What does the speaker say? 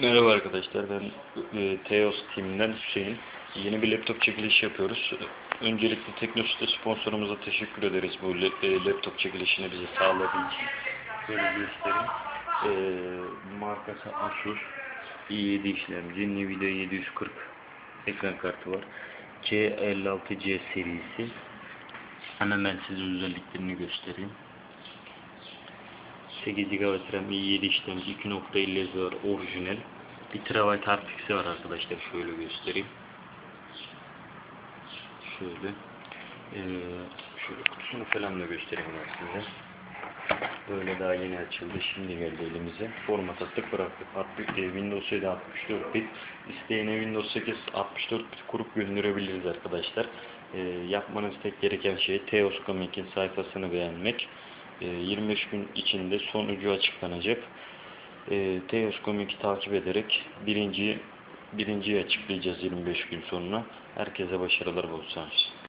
Merhaba arkadaşlar ben e, Teos Team'den Hüseyin. Yeni bir laptop çekilişi yapıyoruz. Öncelikle Teknosite sponsorumuza teşekkür ederiz bu e, laptop çekilişini bize sağladığı için. Şöyle göstereyim. E, markası Asus i7 işlemci Nvidia 740 ekran kartı var. C56C serisi. Hemen ben size özelliklerini göstereyim. 8 GB RAM i7 işlemci 2.50 Hz var orijinal. 1 TB hard var arkadaşlar şöyle göstereyim. Şöyle. Ee, şöyle kutusunu falan da göstereyim size. Böyle daha yeni açıldı. Şimdi geldi elimize. Format attık bıraktık. E, Windows 7 64 bit. İsteyene Windows 8 64 bit kurup gönderebiliriz arkadaşlar. Ee, yapmanız tek gereken şey Teos Comic'in sayfasını beğenmek. Ee, 25 gün içinde sonucu açıklanacak. Ee, Teos Comic'i takip ederek birinci birinciyi açıklayacağız 25 gün sonra. Herkese başarılar bol şans.